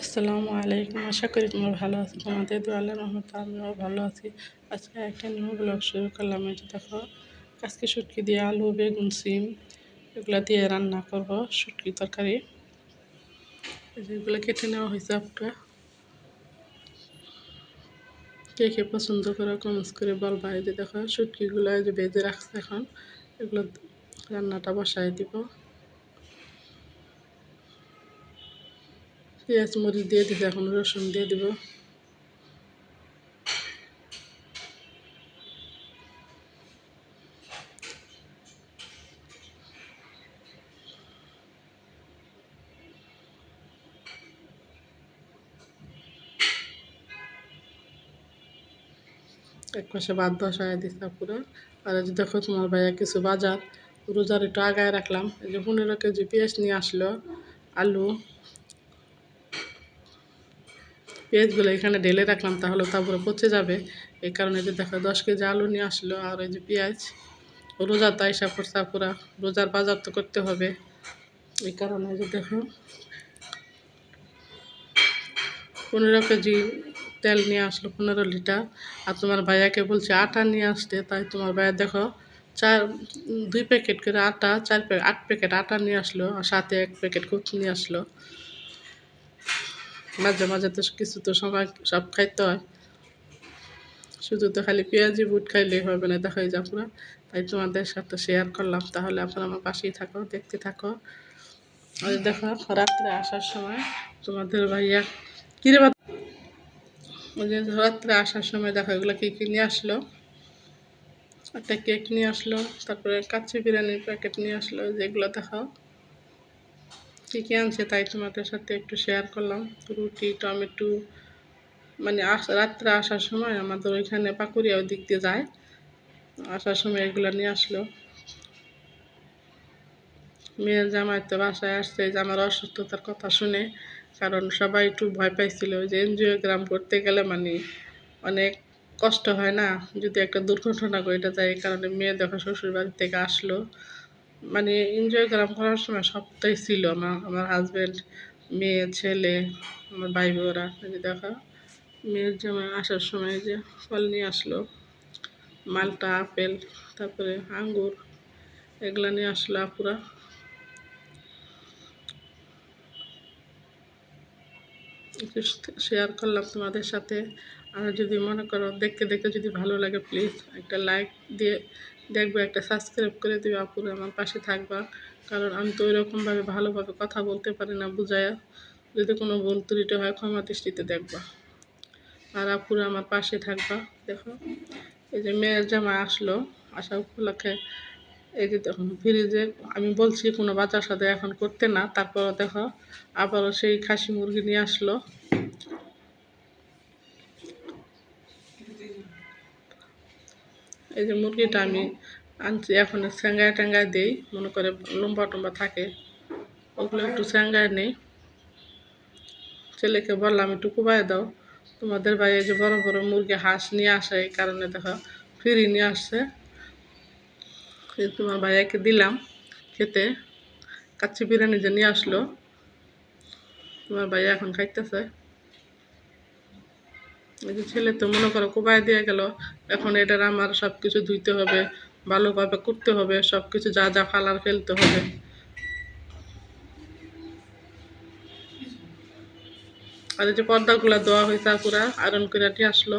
আসসালামু আলাইকুম। আশা করি তোমরা ভালো আছো। তোমাদের দু রহমত আমিও ভালো আছি। আজকে একটা নিউ ব্লগ শুরু করলাম। এটা দেখো, আজকে শুটকি দিয়ে আলু, বেগুন, সিম এগুলো দিয়ে রান্না করব, শুটকি তরকারি। যেগুলো কেটে নেওয়া হয়েছে আপনার কে কে পছন্দ করে কমেন্টস করে বলবা। এই যে দেখো, শুটকিগুলো এই যে বেজে রাখছে এখন। এগুলো রান্নাটা বসায় দিব। পেঁয়াজ, মরিচ দিয়ে দিবে, এখন রসুন দিয়ে দিব। এক পাশে ভাত বসায় দিচ্ছা পুরো। আর এই যে দেখো তোমার ভাইয়া কিছু বাজার। রোজার একটু আগায় রাখলাম। এই যে পনেরো কেজি পেঁয়াজ নিয়ে আসলো, আলু। পেঁয়াজগুলো এখানে ঢেলে রাখলাম, তাহলে তারপরে পচে যাবে। এই কারণে যে দেখো, দশ কেজি আলু নিয়ে আসলো, আর ওই যে পেঁয়াজ। রোজার তো আইসা পড়ছে পুরা রোজার বাজার তো করতে হবে। এই কারণে যে দেখো, পনেরো কেজি তেল নিয়ে আসলো, পনেরো লিটার। আর তোমার ভাইয়াকে বলছে, আটা নিয়ে আসতে। তাই তোমার ভাইয়া দেখো, চার, দুই প্যাকেট করে আটা, চার প্যাকেট আট প্যাকেট আটা নিয়ে আসলো, আর সাথে এক প্যাকেট কুচ নিয়ে আসলো। মাঝে মাঝে তো কিছু তো সময় সব খাইতে হয়। শুধু তো খালি পেঁয়াজি, বুট খাইলেই হবে না, দেখাই যা পুরো তাই তোমাদের সাথে শেয়ার করলাম, তাহলে আপনারা আমার পাশেই থাকো, দেখতে থাকো। আর দেখো, রাত্রে আসার সময় তোমাদের ভাইয়া কিরে বা যে রাত্রে আসার সময় দেখো, এগুলো কী কী নিয়ে আসলো? একটা কেক নিয়ে আসলো, তারপরে কাচ্চি বিরিয়ানির প্যাকেট নিয়ে আসলো, যেগুলো দেখাও। কী আনছে, তাই তোমাদের সাথে একটু শেয়ার করলাম। রুটি, টমেটো মানে রাত্রে আসার সময় আমাদের ওইখানে পাকুড়িয়া ওই দিক দিয়ে যায়। আসার সময় এগুলো নিয়ে আসলো। মেয়ের জামাই তো বাসায় আসছে যে আমার অসুস্থতার কথা শুনে, কারণ সবাই একটু ভয় পাইছিল। যে এনজিওগ্রাম করতে গেলে মানে অনেক কষ্ট হয় না, যদি একটা দুর্ঘটনা ঘটে যায়, এই কারণে মেয়ে দেখো শ্বশুর বাড়ি থেকে আসলো। মানে এনজয় করলাম করার সময় সবটাই ছিল আমার আমার হাজব্যান্ড মেয়ে, ছেলে, আমার ভাই বোরা দেখা। মেয়ের জামাই আসার সময় যে ফল নিয়ে আসলো, মালটা, আপেল, তারপরে আঙ্গুর, এগুলো নিয়ে আসলো আপুরা। শেয়ার করলাম তোমাদের সাথে। আর যদি মনে করো দেখতে দেখতে যদি ভালো লাগে প্লিজ একটা লাইক দিয়ে দেখবে, একটা সাবস্ক্রাইব করে দিবে, আপুরে আমার পাশে থাকবা। কারণ আমি তো ওইরকমভাবে ভালোভাবে কথা বলতে পারি না, বুঝায়া। যদি কোনো ভুল ত্রুটি হয়, ক্ষমা দৃষ্টিতে দেখবা। আর আপুরে আমার পাশে থাকবা। দেখো, এই যে মেয়ের জামা আসলো আসা উপলক্ষে এই যে দেখুন ফ্রিজে আমি বলছি কোনো বাচ্চার সাথে এখন করতে না, তারপরও দেখো, আবারও সেই খাসি মুরগি নিয়ে আসলো। এই যে মুরগিটা আমি আনছি, এখন স্যাঙ্গায় ট্যাঙ্গায় দিই, মনে করে লম্বা টম্বা থাকে, ওগুলো একটু স্যাঙ্গায় নেই। ছেলেকে বললাম, একটু কুবাই দাও, তোমাদের ভাই এই যে বড় বড় মুরগি হাঁস নিয়ে আসে, এই কারণে দেখো, ফিরি নিয়ে আসছে। তোমার ভাইয়াকে দিলাম, খেতে। কাচ্চি বিরিয়ানি যে নিয়ে আসলো, তোমার ভাইয়া এখন খাইতেছে। এই যে ছেলে তো মনে করো কোবাই দিয়ে গেল, এখন এটার আমার সব কিছু ধুইতে হবে, ভালোভাবে করতে হবে সব কিছু যা যা ফালার ফেলতে হবে। আর এই যে পর্দাগুলো দেওয়া হয়েছে পুরা আয়রন করে আসলো।